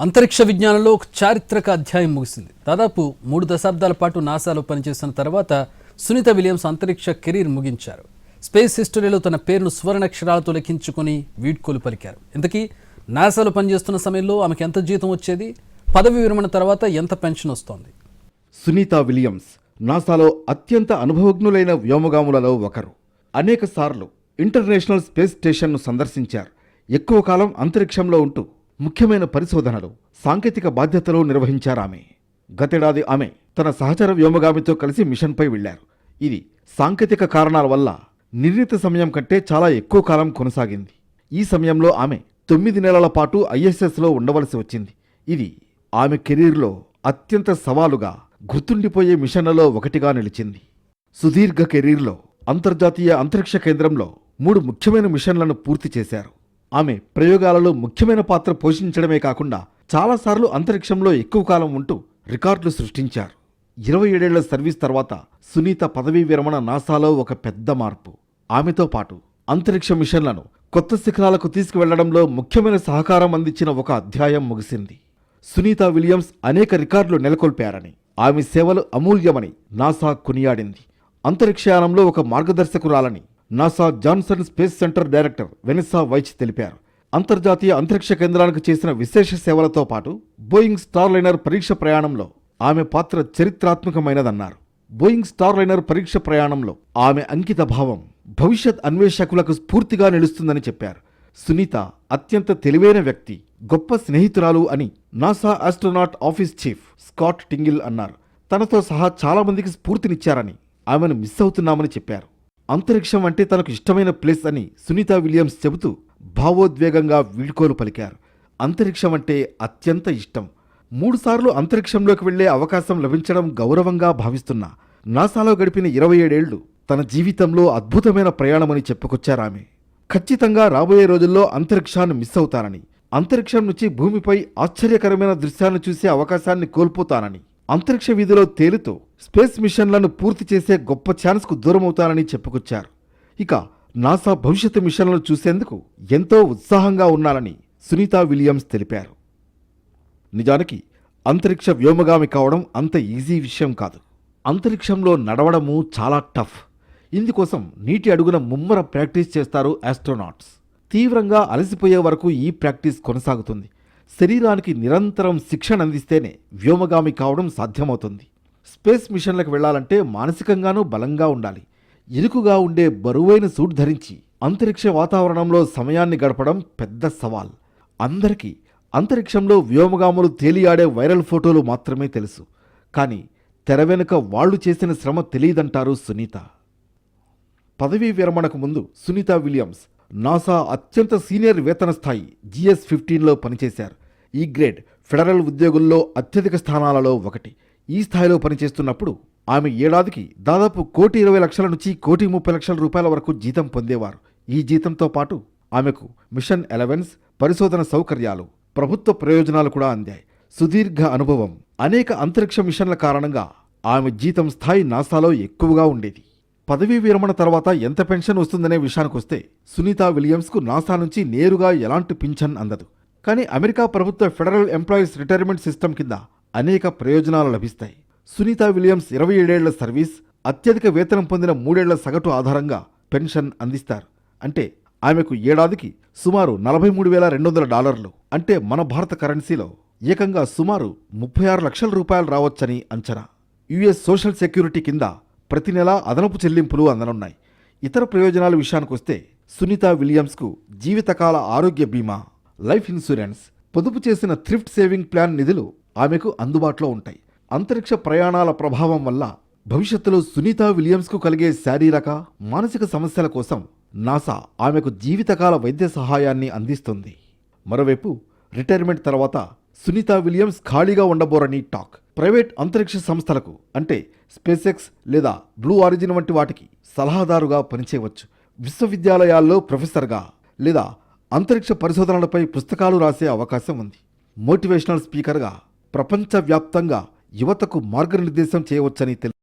అంతరిక్ష విజ్ఞానంలో ఒక చారిత్రక అధ్యాయం ముగిసింది. దాదాపు మూడు దశాబ్దాల పాటు నాసాలో పనిచేసిన తర్వాత సునీత విలియమ్స్ అంతరిక్ష కెరీర్ ముగించారు. స్పేస్ హిస్టరీలో తన పేరును సువర్ణాక్షరాలతో లెక్కించుకొని వీడ్కోలు పలికారు. ఇంతకీ నాసాలో పనిచేస్తున్న సమయంలో ఆమెకు ఎంత జీతం వచ్చేది? పదవి విరమణ తర్వాత ఎంత పెన్షన్ వస్తోంది? సునీత విలియమ్స్ నాసాలో అత్యంత అనుభవజ్ఞులైన వ్యోమగాములలో ఒకరు. అనేక సార్లు ఇంటర్నేషనల్ స్పేస్ స్టేషన్ను సందర్శించారు. ఎక్కువ కాలం అంతరిక్షంలో ఉంటూ ముఖ్యమైన పరిశోధనలు సాంకేతిక బాధ్యతలు నిర్వహించారామె గతేడాది ఆమె తన సహచర వ్యోమగామితో కలిసి మిషన్పై వెళ్ళారు ఇది సాంకేతిక కారణాల వల్ల నిర్ణీత సమయం కంటే చాలా ఎక్కువ కాలం కొనసాగింది. ఈ సమయంలో ఆమె తొమ్మిది నెలల పాటు ఐఎస్ఎస్లో ఉండవలసి వచ్చింది. ఇది ఆమె కెరీర్లో అత్యంత సవాలుగా గుర్తుండిపోయే మిషన్లలో ఒకటిగా నిలిచింది. సుదీర్ఘ కెరీర్లో అంతర్జాతీయ అంతరిక్ష కేంద్రంలో మూడు ముఖ్యమైన మిషన్లను పూర్తి చేశారు. ఆమె ప్రయోగాలలో ముఖ్యమైన పాత్ర పోషించడమే కాకుండా చాలాసార్లు అంతరిక్షంలో ఎక్కువ కాలం ఉంటూ రికార్డులు సృష్టించారు. ఇరవై ఏడేళ్ళ సర్వీస్ తర్వాత సునీత పదవీ విరమణ నాసాలో ఒక పెద్ద మార్పు. ఆమెతో పాటు అంతరిక్ష మిషన్లను కొత్త శిఖరాలకు తీసుకువెళ్ళడంలో ముఖ్యమైన సహకారం అందించిన ఒక అధ్యాయం ముగిసింది. సునీత విలియమ్స్ అనేక రికార్డులు నెలకొల్పారని ఆమె సేవలు అమూల్యమని నాసా కొనియాడింది. అంతరిక్షయానంలో ఒక మార్గదర్శకురాలని NASA Johnson space centre director Vanessa Wyche తెలిపారు. అంతర్జాతీయ అంతరిక్ష కేంద్రానికి చేసిన విశేష సేవలతో పాటు బోయింగ్ స్టార్లైనర్ పరీక్ష ప్రయాణంలో ఆమె పాత్ర చరిత్రాత్మకమైనదన్నారు. బోయింగ్ స్టార్లైనర్ పరీక్ష ప్రయాణంలో ఆమె అంకిత భావం భవిష్యత్ అన్వేషకులకు స్ఫూర్తిగా నిలుస్తుందని చెప్పారు. సునీత అత్యంత తెలివైన వ్యక్తి గొప్ప స్నేహితురాలు అని NASA astronaut office chief Scott Tingle అన్నారు. తనతో సహా చాలామందికి స్ఫూర్తినిచ్చారని ఆమెను మిస్ అవుతున్నామని చెప్పారు. అంతరిక్షం అంటే తనకు ఇష్టమైన ప్లేస్ అని సునీత విలియమ్స్ చెబుతూ భావోద్వేగంగా వీడ్కోలు పలికారు. అంతరిక్షం అంటే అత్యంత ఇష్టం. మూడుసార్లు అంతరిక్షంలోకి వెళ్ళే అవకాశం లభించడం గౌరవంగా భావిస్తున్న నాసాలో గడిపిన ఇరవై ఏడేళ్ళు తన జీవితంలో అద్భుతమైన ప్రయాణమని చెప్పుకొచ్చారామె. ఖచ్చితంగా రాబోయే రోజుల్లో అంతరిక్షాన్ని మిస్ అవుతానని అంతరిక్షం నుంచి భూమిపై ఆశ్చర్యకరమైన దృశ్యాన్ని చూసే అవకాశాన్ని కోల్పోతానని. అంతరిక్ష వీధిలో తేలుతూ స్పేస్ మిషన్లను పూర్తి చేసే గొప్ప ఛాన్స్కు దూరమవుతానని చెప్పుకొచ్చారు. ఇక నాసా భవిష్యత్తు మిషన్లను చూసేందుకు ఎంతో ఉత్సాహంగా ఉన్నారని సునీత విలియమ్స్ తెలిపారు. నిజానికి అంతరిక్ష వ్యోమగామి కావడం అంత ఈజీ విషయం కాదు. అంతరిక్షంలో నడవడము చాలా టఫ్. ఇందుకోసం నీటి అడుగున ముమ్మర ప్రాక్టీస్ చేస్తారు ఆస్ట్రోనాట్స్. తీవ్రంగా అలసిపోయే వరకు ఈ ప్రాక్టీస్ కొనసాగుతుంది. శరీరానికి నిరంతరం శిక్షణ అందిస్తేనే వ్యోమగామి కావడం సాధ్యమవుతుంది. స్పేస్ మిషన్లకు వెళ్ళాలంటే మానసికంగానూ బలంగా ఉండాలి. ఇరుకుగా ఉండే బరువైన సూట్ ధరించి అంతరిక్ష వాతావరణంలో సమయాన్ని గడపడం పెద్ద సవాల్. అందరికీ అంతరిక్షంలో వ్యోమగాములు తేలియాడే వైరల్ ఫోటోలు మాత్రమే తెలుసు. కానీ తెర వెనుక వాళ్ళు చేసిన శ్రమ తెలియదంటారు సునీత. పదవీ విరమణకు ముందు సునీత విలియమ్స్ నాసా అత్యంత సీనియర్ వేతన స్థాయి జిఎస్ ఫిఫ్టీన్లో పనిచేశారు. ఈ గ్రేడ్ ఫెడరల్ ఉద్యోగుల్లో అత్యధిక స్థానాలలో ఒకటి. ఈ స్థాయిలో పనిచేస్తున్నప్పుడు ఆమె ఏడాదికి దాదాపు కోటి ఇరవై లక్షల నుంచి కోటి ముప్పై లక్షల రూపాయల వరకు జీతం పొందేవారు. ఈ జీతంతో పాటు ఆమెకు మిషన్ ఎలవెన్స్ పరిశోధన సౌకర్యాలు ప్రభుత్వ ప్రయోజనాలు కూడా అందాయి. సుదీర్ఘ అనుభవం అనేక అంతరిక్ష మిషన్ల కారణంగా ఆమె జీతం స్థాయి నాసాలో ఎక్కువగా ఉండేది. పదవీ విరమణ తర్వాత ఎంత పెన్షన్ వస్తుందనే విషయానికొస్తే సునీత విలియమ్స్కు నాసా నుంచి నేరుగా ఎలాంటి పింఛన్ అందదు. కానీ అమెరికా ప్రభుత్వ ఫెడరల్ ఎంప్లాయీస్ రిటైర్మెంట్ సిస్టమ్ కింద అనేక ప్రయోజనాలు లభిస్తాయి. సునీత విలియమ్స్ ఇరవై ఏడేళ్ళ సర్వీస్ అత్యధిక వేతనం పొందిన మూడేళ్ళ సగటు ఆధారంగా పెన్షన్ అందిస్తారు. అంటే ఆమెకు ఏడాదికి సుమారు నలభై మూడు వేల రెండు వందల డాలర్లు. అంటే మన భారత కరెన్సీలో ఏకంగా సుమారు ముప్పై ఆరు లక్షల రూపాయలు రావచ్చని అంచనా. యుఎస్ సోషల్ సెక్యూరిటీ కింద ప్రతి నెలా అదనపు చెల్లింపులు అందనున్నాయి. ఇతర ప్రయోజనాల విషయానికొస్తే సునీత విలియమ్స్కు జీవితకాల ఆరోగ్య బీమా లైఫ్ ఇన్సూరెన్స్ పొదుపు చేసిన థ్రిఫ్ట్ సేవింగ్ ప్లాన్ నిధులు ఆమెకు అందుబాటులో ఉంటాయి. అంతరిక్ష ప్రయాణాల ప్రభావం వల్ల భవిష్యత్తులో సునీత విలియమ్స్కు కలిగే శారీరక మానసిక సమస్యల కోసం నాసా ఆమెకు జీవితకాల వైద్య సహాయాన్ని అందిస్తుంది. మరోవైపు రిటైర్మెంట్ తర్వాత సునీత విలియమ్స్ ఖాళీగా ఉండబోరని టాక్. ప్రైవేట్ అంతరిక్ష సంస్థలకు అంటే స్పేసెక్స్ లేదా బ్లూ ఆరిజిన్ వంటి వాటికి సలహాదారుగా పనిచేయవచ్చు. విశ్వవిద్యాలయాల్లో ప్రొఫెసర్గా లేదా అంతరిక్ష పరిశోధనలపై పుస్తకాలు రాసే అవకాశం ఉంది. మోటివేషనల్ స్పీకర్గా ప్రపంచవ్యాప్తంగా యువతకు మార్గనిర్దేశం చేయవచ్చని తెలుసు